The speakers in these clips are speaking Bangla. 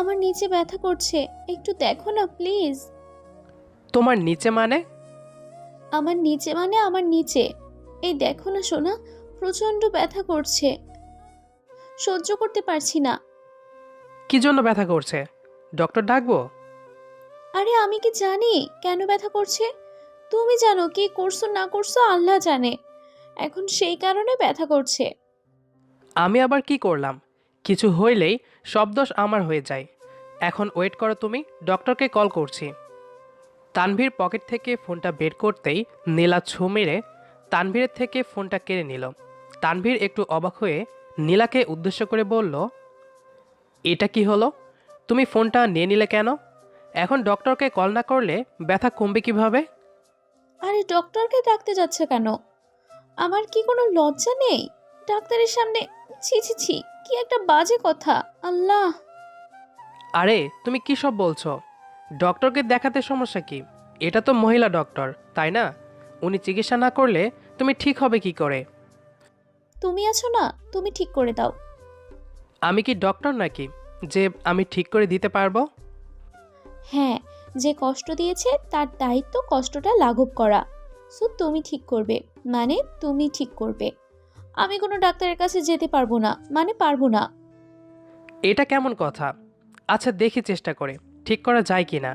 আমার নিচে ব্যথা করছে। একটু দেখো না প্লিজ। তোমার নিচে মানে? আমার নিচে মানে আমার নিচে। এই দেখো না সোনা প্রচণ্ড ব্যথা করছে। সহ্য করতে পারছি না। কি জন্য ব্যথা করছে? ডক্টর ডাকবো? আরে আমি কি জানি? কেন ব্যথা করছে? তুমি জানো কি করছ না করছ আল্লাহ জানে। এখন সেই কারণে ব্যথা করছে। আমি আবার কি করলাম? কিছু হইলেই সব দোষ আমার হয়ে যায়। এখন ওয়েট করো তুমি ডক্টরকে কল করছি। তানভীর পকেট থেকে ফোনটা বের করতেই নীলা ছো মেরে তানভীরের থেকে ফোনটা কেড়ে নিল। তানভীর একটু অবাক হয়ে নীলাকে উদ্দেশ্য করে বলল, এটা কি হলো? তুমি ফোনটা নিয়ে নিলে কেন? এখন ডক্টরকে কল না করলে ব্যথা কমবে কীভাবে? আরে ডক্টরকে ডাকতে যাচ্ছে কেন? আমার কি কোনো লজ্জা নেই? ডাক্তারের সামনে, ছি ছি ছি, কি একটা বাজে কথা। আল্লাহ! আরে তুমি কি সব বলছো? ডক্টরকে দেখাতে সমস্যা কি? এটা তো মহিলা ডক্টর তাই না? উনি চিকিৎসা না করলে তুমি ঠিক হবে কি করে? তুমি আছো না তুমি ঠিক করে দাও। আমি কি ডক্টর নাকি যে আমি ঠিক করে দিতে পারব? হ্যাঁ যে কষ্ট দিয়েছে তার দায়িত্ব কষ্টটা লাঘব করা। সো তুমি ঠিক করবে মানে তুমি ঠিক করবে। আমি কোনো ডাক্তারের কাছে যেতে পারব না মানে পারব না। এটা কেমন কথা? আচ্ছা দেখি চেষ্টা করে। ঠিক করা যায় কি না?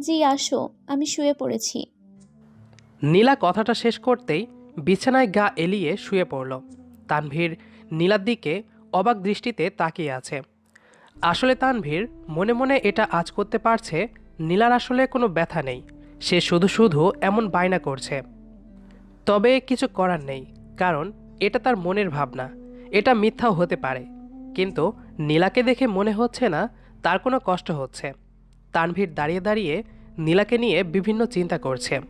জি আসো। আমি শুয়ে পড়েছি। নীলা কথাটা শেষ করতেই বিছানায় গা এলিয়ে শুয়ে পড়ল। তানভীর নীলার দিকে অবাক দৃষ্টিতে তাকিয়ে আছে। আসলে তানভীর মনে মনে এটা আজ করতে পারছে নীলার আসলে কোনো ব্যথা নেই। সে শুধু শুধু এমন বায়না করছে। তবে কিছু করার নেই কারণ এটা তার মনের ভাবনা। এটা মিথ্যাও হতে পারে। কিন্তু নীলাকে দেখে মনে হচ্ছে না তার কোনো কষ্ট হচ্ছে। তানভীর দাঁড়িয়ে দাঁড়িয়ে নীলাকে নিয়ে বিভিন্ন চিন্তা করছে।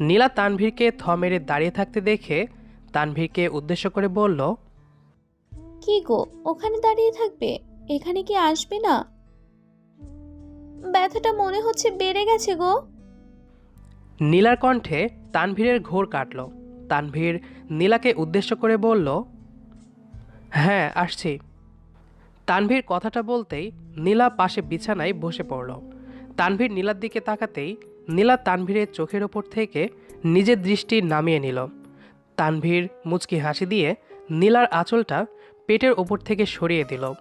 নীলা তানভীরকে থ মেরে দাঁড়িয়ে থাকতে দেখে তানভীরকে উদ্দেশ্য করে বলল কি গো ওখানে দাঁড়িয়ে থাকবে? এখানে কি আসবে না? ব্যথাটা মনে হচ্ছে বেড়ে গেছে গো। নীলার কণ্ঠে তানভীরের ঘোর কাটল। তানভীর নীলাকে উদ্দেশ্য করে বলল হ্যাঁ আসছি। তানভীর কথাটা বলতেই নীলা পাশে বিছানায় বসে পড়ল। তানভীর নীলার দিকে তাকাতেই নীলা তানভীরের চোখের ওপর থেকে নিজের দৃষ্টি নামিয়ে নিল। তানভীর মুচকি হাসি দিয়ে নীলার আঁচলটা পেটের ওপর থেকে সরিয়ে দিল।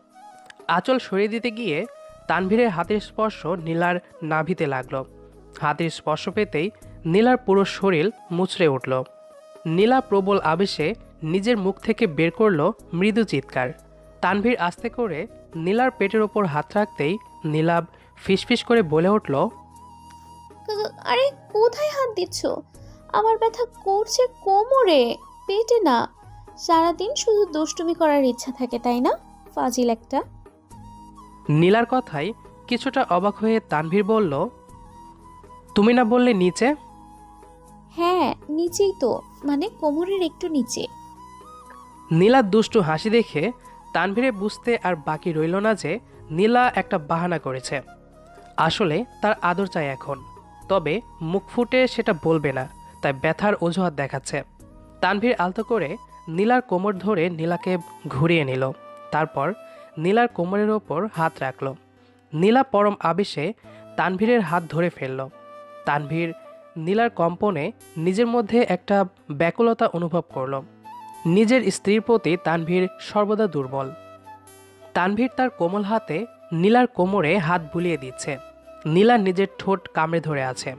আঁচল সরিয়ে দিতে গিয়ে তানভীরের হাতের স্পর্শ নীলার নাভিতে লাগল। হাতের স্পর্শ পেতেই নীলার পুরো শরীর মুচড়ে উঠল। নীলা প্রবল আবেশে নিজের মুখ থেকে বের করল মৃদু চিৎকার। তানভীর আস্তে করে নীলার পেটের ওপর হাত রাখতেই নীলাব ফিসফিস করে বলে উঠল আরে কোথায় হাত দিচ্ছ? আমার ব্যথা করছে কোমরে পেটে না। সারাদিন শুধু দুষ্টুমি করার ইচ্ছা থাকে তাই না? ফাজিল একটা। নীলার কথায় কিছুটা অবাক হয়ে তানভীর বলল তুমি না বললে নিচে? হ্যাঁ নিচেই তো মানে কোমরের একটু নিচে। নীলার দুষ্টু হাসি দেখে তানভীরে বুঝতে আর বাকি রইল না যে নীলা একটা বাহানা করেছে। আসলে তার আদর চাই এখন। তবে মুখ ফুটে সেটা বলবে না, তাই ব্যথার অজুহাত দেখাচ্ছে। তানভীর আলতো করে নীলার কোমর ধরে নীলাকে ঘুরিয়ে নিল। তারপর নীলার কোমরের ওপর হাত রাখল। নীলা পরম আবেশে তানভীরের হাত ধরে ফেলল। তানভীর নীলার কম্পনে নিজের মধ্যে একটা ব্যাকুলতা অনুভব করল। নিজের স্ত্রীর প্রতি তানভীর সর্বদা দুর্বল। তানভীর তার কোমল হাতে নীলার কোমরে হাত বুলিয়ে দিচ্ছে। নীলা নিজের ঠোঁট কামড়ে ধরে আছে।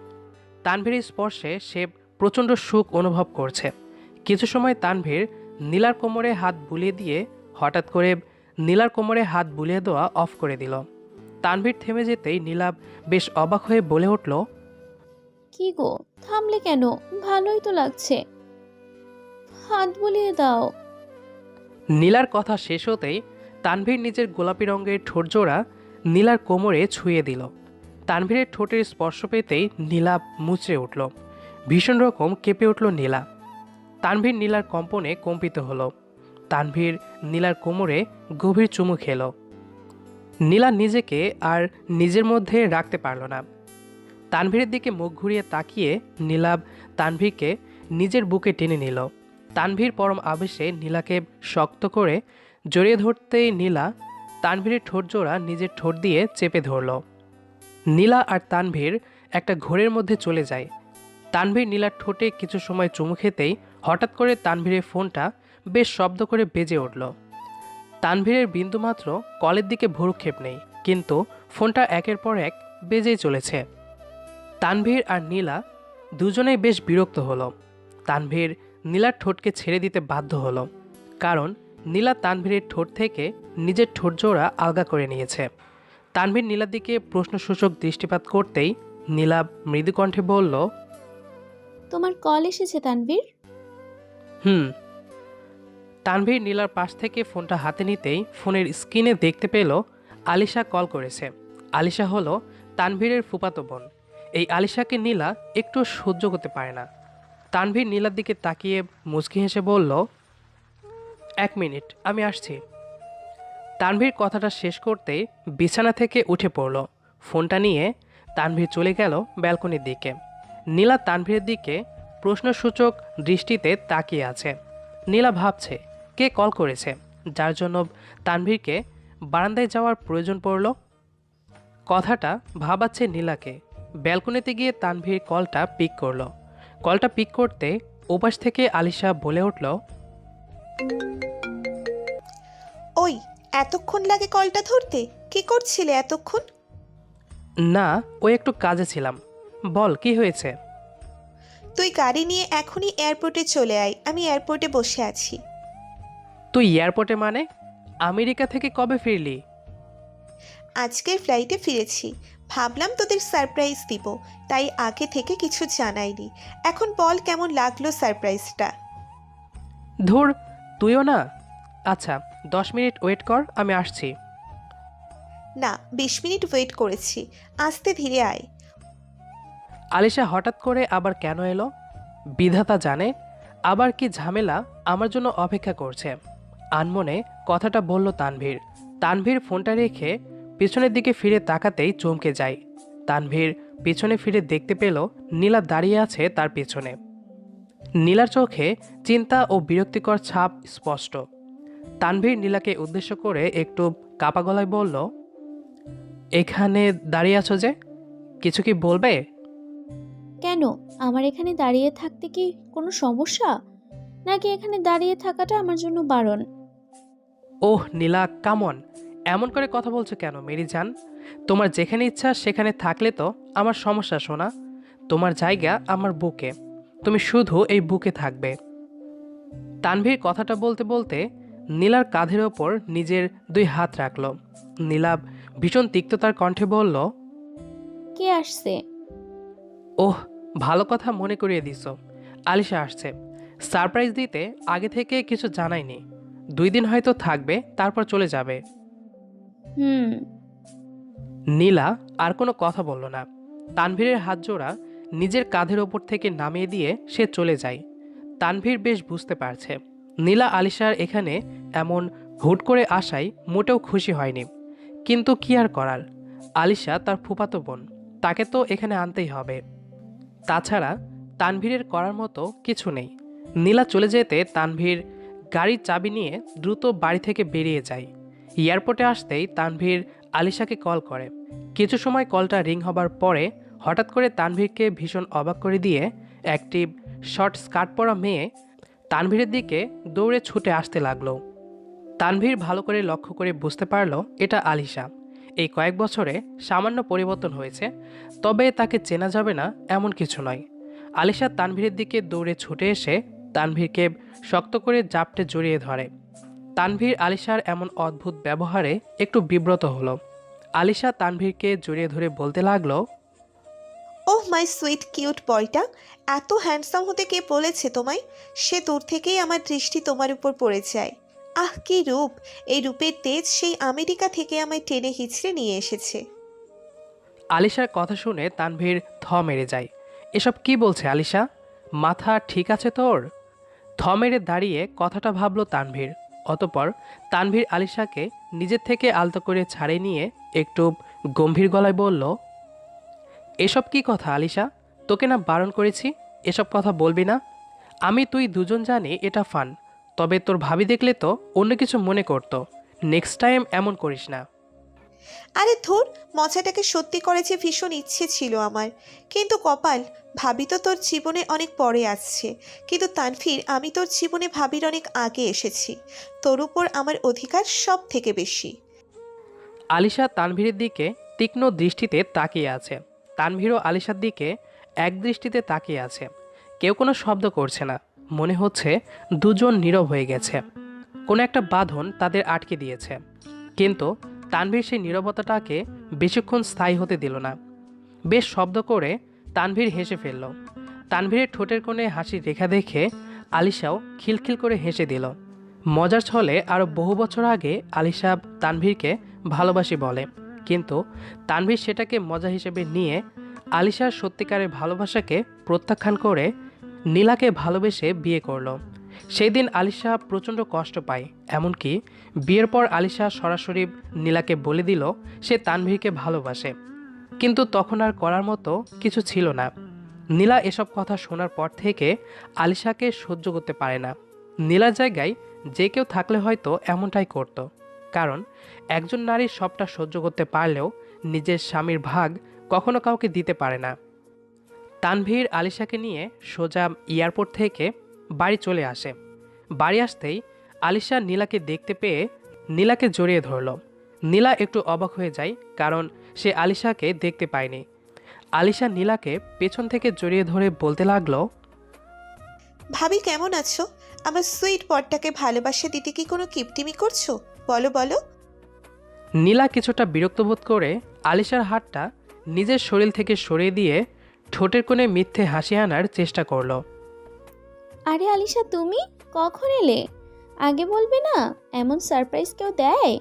তানভীরের স্পর্শে সে প্রচণ্ড সুখ অনুভব করছে। কিছু সময় তানভীর নীলার কোমরে হাত বুলিয়ে দিয়ে হঠাৎ করে নীলার কোমরে হাত বুলিয়ে দেওয়া অফ করে দিল। তানভীর থেমে যেতেই নীলা বেশ অবাক হয়ে বলে উঠল, কি গো? থামলে কেন? ভালোই তো লাগছে। হাত বুলিয়ে দাও। নীলার কথা শেষ হতেই তানভীর নিজের গোলাপি রঙের ঠোঁটজোড়া নীলার কোমরে ছুঁয়ে দিল। তানভীরের ঠোঁটের স্পর্শ পেতেই নীলা মুচড়ে উঠল। ভীষণ রকম কেঁপে উঠল নীলা। তানভীর নীলার কম্পনে কম্পিত হলো। তানভীর নীলার কোমরে গভীর চুমু খেল। নীলা নিজেকে আর নিজের মধ্যে রাখতে পারল না। তানভীরের দিকে মুখ ঘুরিয়ে তাকিয়ে নীলাব তানভীরকে নিজের বুকে টেনে নিল। তানভীর পরম আবেশে নীলাকে শক্ত করে জড়িয়ে ধরতেই নীলা তানভীরের ঠোঁট জোড়া নিজের ঠোঁট দিয়ে চেপে ধরল। নীলা আর তানভীর একটা ঘোরের মধ্যে চলে যায়। তানভীর নীলার ঠোঁটে কিছু সময় চুমু খেতেই হঠাৎ করে তানভীরের ফোনটা বেশ শব্দ করে বেজে উঠল। তানভীরের বিন্দুমাত্র কলের দিকে ভরুক্ষেপ নেই, কিন্তু ফোনটা একের পর এক বেজেই চলেছে। তানভীর আর নীলা দুজনেই বেশ বিরক্ত হলো। তানভীর নীলার ঠোঁটকে ছেড়ে দিতে বাধ্য হলো কারণ নীলা তানভীরের ঠোঁট থেকে নিজের ঠোঁট জোড়া আলগা করে নিয়েছে। তানভীর নীলার দিকে প্রশ্নসূচক দৃষ্টিপাত করতেই নীলা মৃদু কণ্ঠে বলল তোমার কল এসেছে তানভীর? হুম। তানভীর নীলার পাশ থেকে ফোনটা হাতে নিতেই ফোনের স্ক্রিনে দেখতে পেল আলিশা কল করেছে। আলিশা হলো তানভীরের ফুপাতো বোন। এই আলিশাকে নীলা একটু সহ্য করতে পারে না। তানভীর নীলার দিকে তাকিয়ে মুচকি হেসে বলল, এক মিনিট, আমি আসছি। তানভীর কথাটা শেষ করতেই বিছানা থেকে উঠে পড়ল। ফোনটা নিয়ে তানভীর চলে গেল ব্যালকনির দিকে। নীলা তানভীরের দিকে প্রশ্নসূচক দৃষ্টিতে তাকিয়ে আছে। নীলা ভাবছে, কে কল করেছে? যার জন্য তানভীরকে বারান্দায় যাওয়ার প্রয়োজন পড়ল। কথাটা ভাবাচ্ছে নীলাকে। ব্যালকনিতে গিয়ে তানভীর কলটা পিক করল। কলটা পিক করতে ওপাশ থেকে আলিশা বলে উঠল ওই এতক্ষণ লাগে কলটা ধরতে? কি করছিলে এতক্ষণ? না ও একটু কাজে ছিলাম। বল কি হয়েছে? তুই গাড়ি নিয়ে এখনই এয়ারপোর্টে চলে আয় আমি এয়ারপোর্টে বসে আছি। তুই এয়ারপোর্টে মানে? আমেরিকা থেকে কবে ফিরলি? আজকের ফ্লাইটে ফিরেছি। ভাবলাম তোদের সারপ্রাইজ দিব তাই আগে থেকে কিছু জানাইনি। এখন বল কেমন লাগল সারপ্রাইজটা ধুর তুইও না? আচ্ছা দশ মিনিট ওয়েট কর আমি আসছি। না বিশ মিনিট ওয়েট করেছি আসতে ধীরে আয়। আলিশা হঠাৎ করে আবার কেন এলো? বিধাতা জানে আবার কি ঝামেলা? আমার জন্য অপেক্ষা করছে। আনমনে কথাটা বলল তানভীর। তানভীর ফোনটা রেখে পিছনের দিকে ফিরে তাকাতেই চমকে যায়। তানভীর পিছনে ফিরে দেখতে পেল নীলা দাঁড়িয়ে আছে তার পেছনে। নীলার চোখে চিন্তা ও বিরক্তিকর ছাপ স্পষ্ট। তানভীর নীলাকে উদ্দেশ্য করে একটু কাপা গলায় বলল এখানে দাঁড়িয়ে আছো যে? কিছু কি বলবে? কেন? আমার এখানে দাঁড়িয়ে থাকতে কি কোনো সমস্যা? নাকি এখানে দাঁড়িয়ে থাকাটা আমার জন্য বারণ? ওহ নীলা কামন। এমন করে কথা বলছো কেন মেরি জান? তোমার যেখানে ইচ্ছা সেখানে থাকলে তো আমার সমস্যা শোনা তোমার জায়গা আমার বুকে। তুমি শুধু এই বুকে থাকবে। তানভীর কথাটা বলতে বলতে নীলার কাঁধের ওপর নিজের দুই হাত রাখল। নীলাব ভীষণ তিক্ততার কণ্ঠে বলল কে আসছে? ওহ ভালো কথা মনে করিয়ে দিছ। আলিশা আসছে। সারপ্রাইজ দিতে আগে থেকে কিছু জানাইনি দুই দিন হয়তো থাকবে তারপর চলে যাবে। হুম। নীলা আর কোনো কথা বলল না। তানভীরের হাত জোড়া নিজের কাঁধের ওপর থেকে নামিয়ে দিয়ে সে চলে যায়। তানভীর বেশ বুঝতে পারছে। নীলা আলিশার এখানে এমন হুট করে আসায় মোটেও খুশি হয়নি। কিন্তু কি আর করার? আলিশা তার ফুপাতো বোন, তাকে তো এখানে আনতেই হবে। তাছাড়া তানভীরের করার মতো কিছু নেই। নীলা চলে যেতে তানভীর গাড়ির চাবি নিয়ে দ্রুত বাড়ি থেকে বেরিয়ে যায়। এয়ারপোর্টে আসতেই তানভীর আলিশাকে কল করে। কিছু সময় কলটা রিং হবার পরে হঠাৎ করে তানভীরকে ভীষণ অবাক করে দিয়ে একটি শর্ট স্কার্ট পরা মেয়ে তানভীরের দিকে দৌড়ে ছুটে আসতে লাগল। তানভীর ভালো করে লক্ষ্য করে বুঝতে পারল এটা আলিশা। এই কয়েক বছরে সামান্য পরিবর্তন হয়েছে, তবে তাকে চেনা যাবে না এমন কিছু নয়। আলিশা তানভীরের দিকে দৌড়ে ছুটে এসে তানভীরকে শক্ত করে জাপটে জড়িয়ে ধরে। তানভীর আলিশার এমন অদ্ভুত ব্যবহারে একটু বিব্রত হলো। আলিশা তানভীরকে জড়িয়ে ধরে বলতে লাগল ওহ মাই সুইট কিউট বয়টা এত হ্যান্ডসাম হতে কে বলেছে তোমায়? সে দূর থেকেই আমার দৃষ্টি তোমার উপর পড়ে যায় আহ কি রূপ! এই রূপের তেজ সেই আমেরিকা থেকে আমায় টেনে হিচড়ে নিয়ে এসেছে। আলিশার কথা শুনে তানভীর থ মেরে যায়। এসব কি বলছে আলিশা? মাথা ঠিক আছে তোর? থ মেরে দাঁড়িয়ে কথাটা ভাবলো তানভীর। অতপর তানভীর আলিশাকে নিজের থেকে আলতো করে ছাড়ে নিয়ে একটু গম্ভীর গলায় বলল, এসব কি কথা আলিশা তোকে না বারণ করেছি? এসব কথা বলবি না? আমি তুই দুজন জানি এটা ফান, তবে তোর ভাবি দেখলে তো অন্য কিছু মনে করতো। নেক্সট টাইম এমন করিস না। আরে ধুর, মজাটাকে সত্যি করে যে ভীষণ ইচ্ছে ছিল আমার। কিন্তু কপাল, ভাবি তো তোর জীবনে অনেক পরে আসছে। কিন্তু তানভীর, আমি তোর জীবনে ভাবির অনেক আগে এসেছি। তোর উপর আমার অধিকার সব থেকে বেশি। আলিশা তানভীরের দিকে তীক্ষ্ণ দৃষ্টিতে তাকিয়ে আছে। তানভীরও আলিশার দিকে এক দৃষ্টিতে তাকিয়ে আছে। কেউ কোনো শব্দ করছে না। মনে হচ্ছে দুজন নীরব হয়ে গেছে। কোনো একটা বাঁধন তাদের আটকে দিয়েছে। কিন্তু তানভীর সেই নীরবতাটাকে বেশিক্ষণ স্থায়ী হতে দিল না। বেশ শব্দ করে তানভীর হেসে ফেলল। তানভীরের ঠোঁটের কোণে হাসি রেখা দেখে আলিশাও খিলখিল করে হেসে দিল। মজার ছলে আরও বহু বছর আগে আলিশা তানভীরকে ভালোবাসি বলে। কিন্তু তানভীর সেটাকে মজা হিসেবে নিয়ে আলিশার সত্যিকারের ভালোবাসাকে প্রত্যাখ্যান করে নীলাকে ভালোবেসে বিয়ে করল। সেই দিন আলিশা প্রচণ্ড কষ্ট পায়, এমনকি বিয়ের পর আলিশা সরাসরি নীলাকে বলে দিল সে তানভীরকে ভালোবাসে। কিন্তু তখন আর করার মতো কিছু ছিল না। নীলা এসব কথা শোনার পর থেকে আলিশাকে সহ্য করতে পারে না। নীলার জায়গায় যে কেউ থাকলে হয়তো এমনটাই করত। কারণ একজন নারী সবটা সহ্য করতে পারলেও নিজের স্বামীর ভাগ কখনো কাউকে দিতে পারে না। তানভীর আলিশাকে নিয়ে সোজা এয়ারপোর্ট থেকে বাড়ি চলে আসে। বাড়ি আসতেই আলিশা নীলাকে দেখতে পেয়ে নীলাকে জড়িয়ে ধরল। নীলা একটু অবাক হয়ে যায় কারণ সে আলিশাকে দেখতে পায়নি। আলিশা নীলাকে পেছন থেকে জড়িয়ে ধরে বলতে লাগল ভাবি কেমন আছো? আমার সুইট পটটাকে ভালোবাসা দিতে কি কোনো কিপটিমি করছ? বলো বলো। নীলা কিছুটা বিরক্ত বোধ করে আলিশার হাতটা নিজের শরীর থেকে সরিয়ে দিয়ে ঠোঁটের কোণে মিথ্যে হাসি আনার চেষ্টা করল। আরে আলিশা তুমি? কখন এলে? আগে বলবে না এমন সারপ্রাইজ কেউ দেয়?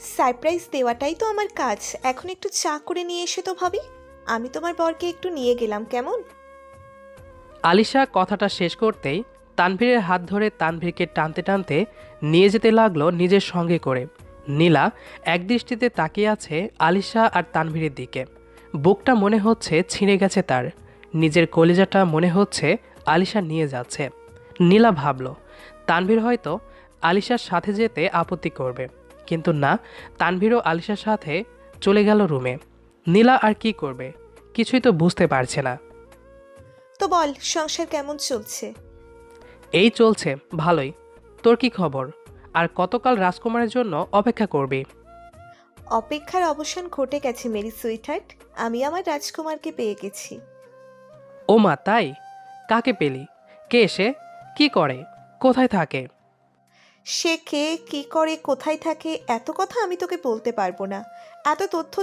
সারপ্রাইজ দেওয়াটাই তো আমার কাজ। এখন একটু চা করে নিয়ে এসে তো ভাবি। আমি তোমার বরকে একটু নিয়ে গেলাম কেমন? আলিশা কথাটা শেষ করতেই তানভীরের হাত ধরে তানভীরকে টানতে টানতে নিয়ে যেতে লাগল নিজের সঙ্গে করে। নীলা একদৃষ্টিতে তাকিয়ে আছে আলিশা আর তানভীরের দিকে। বুকটা মনে হচ্ছে ছিঁড়ে গেছে তার। নিজের কলিজাটা মনে হচ্ছে আলিশা নিয়ে যাচ্ছে। নীলা ভাবল তানভীর হয়তো আলিশার সাথে যেতে আপত্তি করবে। কিন্তু না তানভীরও আলিশার সাথে চলে গেল রুমে। নীলা আর কি করবে? কিছুই তো বুঝতে পারছে না। তো বল সংসার কেমন চলছে? এই চলছে ভালোই। তোর কি খবর? আর কতকাল রাজকুমারের জন্য অপেক্ষা করবি? অপেক্ষার অবসান ঘটে গেছে মেরি সুইটহার্ট। আমি আমার রাজকুমারকে পেয়ে গেছি। ও মা তাই? কাকে পেলি? কে সে? কি করে? কোথায় থাকে? সে কে, কি করে, কোথায় থাকে, এত কথা আমি তোকে বলতে পারব না। এত তথ্য